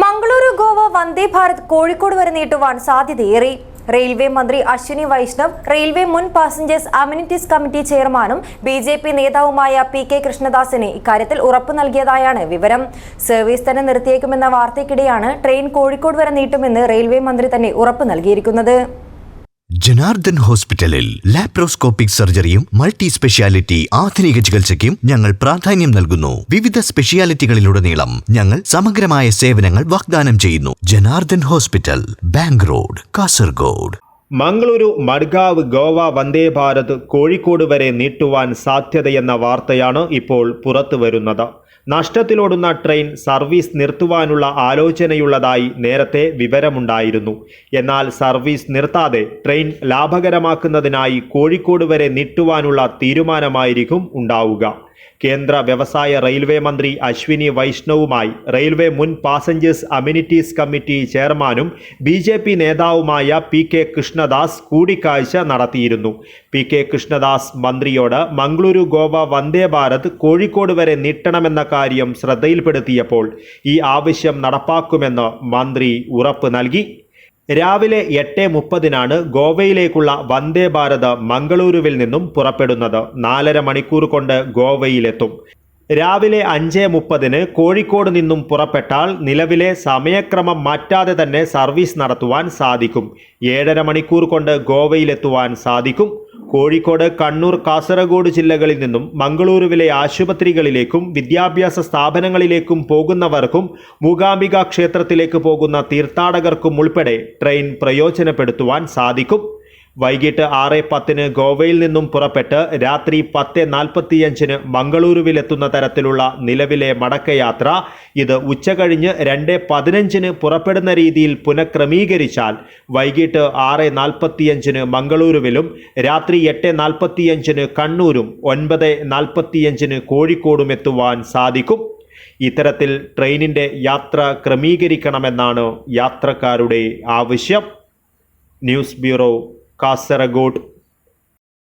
മംഗളൂരു ഗോവ വന്ദേ ഭാരത് കോഴിക്കോട് വരെ നീട്ടുവാൻ സാധ്യതയേറി. റെയിൽവേ മന്ത്രി അശ്വിനി വൈഷ്ണവ് റെയിൽവേ മുൻ പാസഞ്ചേഴ്സ് അമ്യൂണിറ്റീസ് കമ്മിറ്റി ചെയർമാനും ബി ജെ പി നേതാവുമായ പി കെ കൃഷ്ണദാസിന് ഇക്കാര്യത്തിൽ ഉറപ്പ് നൽകിയതായാണ് വിവരം. സർവീസ് തന്നെ നിർത്തിയേക്കുമെന്ന വാർത്തയ്ക്കിടെയാണ് ട്രെയിൻ കോഴിക്കോട് വരെ നീട്ടുമെന്ന് റെയിൽവേ മന്ത്രി തന്നെ ഉറപ്പ് നൽകിയിരിക്കുന്നത്. ജനാർദ്ദൻ ഹോസ്പിറ്റലിൽ ലാപ്രോസ്കോപ്പിക് സർജറിയും മൾട്ടി സ്പെഷ്യാലിറ്റി ആധുനിക ചികിത്സയ്ക്കും ഞങ്ങൾ പ്രാധാന്യം നൽകുന്നു. വിവിധ സ്പെഷ്യാലിറ്റികളിലുടനീളം ഞങ്ങൾ സമഗ്രമായ സേവനങ്ങൾ വാഗ്ദാനം ചെയ്യുന്നു. Janardhan hospital bank road Kasaragod. Mangaluru Madgaon Goa Vande Bharat Kozhikode വരെ നീട്ടുവാൻ സാധ്യതയെന്ന വാർത്തയാണ് ഇപ്പോൾ പുറത്തു വരുന്നത് നഷ്ടത്തിലോടുന്ന ട്രെയിൻ സർവീസ് നിർത്തുവാനുള്ള ആലോചനയുള്ളതായി നേരത്തെ വിവരമുണ്ടായിരുന്നു. എന്നാൽ സർവീസ് നിർത്താതെ ട്രെയിൻ ലാഭകരമാക്കുന്നതിനായി കോഴിക്കോട് വരെ നീട്ടുവാനുള്ള തീരുമാനമായിരിക്കും ഉണ്ടാവുക. കേന്ദ്ര വ്യവസായ റെയിൽവേ മന്ത്രി അശ്വിനി വൈഷ്ണവുമായി റെയിൽവേ മുൻ പാസഞ്ചേഴ്സ് അമ്യൂണിറ്റീസ് കമ്മിറ്റി ചെയർമാനും ബി ജെ പി നേതാവുമായ പി കെ കൃഷ്ണദാസ് കൂടിക്കാഴ്ച നടത്തിയിരുന്നു. പി കെ കൃഷ്ണദാസ് മന്ത്രിയോട് മംഗളൂരു ഗോവ വന്ദേ ഭാരത് കോഴിക്കോട് വരെ നീട്ടണമെന്ന കാര്യം ശ്രദ്ധയിൽപ്പെടുത്തിയപ്പോൾ ഈ ആവശ്യം നടപ്പാക്കുമെന്ന് മന്ത്രി ഉറപ്പ് നൽകി. രാവിലെ എട്ട് മുപ്പതിനാണ് ഗോവയിലേക്കുള്ള വന്ദേ ഭാരത് മംഗളൂരുവിൽ നിന്നും പുറപ്പെടുന്നത്. നാലര മണിക്കൂർ കൊണ്ട് ഗോവയിലെത്തും. രാവിലെ അഞ്ച് മുപ്പതിന് കോഴിക്കോട് നിന്നും പുറപ്പെട്ടാൽ നിലവിലെ സമയക്രമം മാറ്റാതെ തന്നെ സർവീസ് നടത്തുവാൻ സാധിക്കും. ഏഴര മണിക്കൂർ കൊണ്ട് ഗോവയിലെത്തുവാൻ സാധിക്കും. കോഴിക്കോട് കണ്ണൂർ കാസർഗോഡ് ജില്ലകളിൽ നിന്നും മംഗളൂരുവിലെ ആശുപത്രികളിലേക്കും വിദ്യാഭ്യാസ സ്ഥാപനങ്ങളിലേക്കും പോകുന്നവർക്കും മൂകാംബിക ക്ഷേത്രത്തിലേക്ക് പോകുന്ന തീർത്ഥാടകർക്കും ഉൾപ്പെടെ ട്രെയിൻ പ്രയോജനപ്പെടുത്തുവാൻ സാധിക്കും. വൈകിട്ട് ആറ് പത്തിന് ഗോവയിൽ നിന്നും പുറപ്പെട്ട് രാത്രി പത്ത് നാൽപ്പത്തിയഞ്ചിന് മംഗളൂരുവിലെത്തുന്ന തരത്തിലുള്ള നിലവിലെ മടക്കയാത്ര ഇത് ഉച്ചകഴിഞ്ഞ് രണ്ട് പതിനഞ്ചിന് പുറപ്പെടുന്ന രീതിയിൽ പുനഃക്രമീകരിച്ചാൽ വൈകിട്ട് ആറ് നാൽപ്പത്തിയഞ്ചിന് മംഗളൂരുവിലും രാത്രി എട്ട് നാൽപ്പത്തിയഞ്ചിന് കണ്ണൂരും ഒൻപത് നാൽപ്പത്തിയഞ്ചിന് കോഴിക്കോടും എത്തുവാൻ സാധിക്കും. ഇത്തരത്തിൽ ട്രെയിനിന്റെ യാത്ര ക്രമീകരിക്കണമെന്നാണ് യാത്രക്കാരുടെ ആവശ്യം. News bureau Kasaragod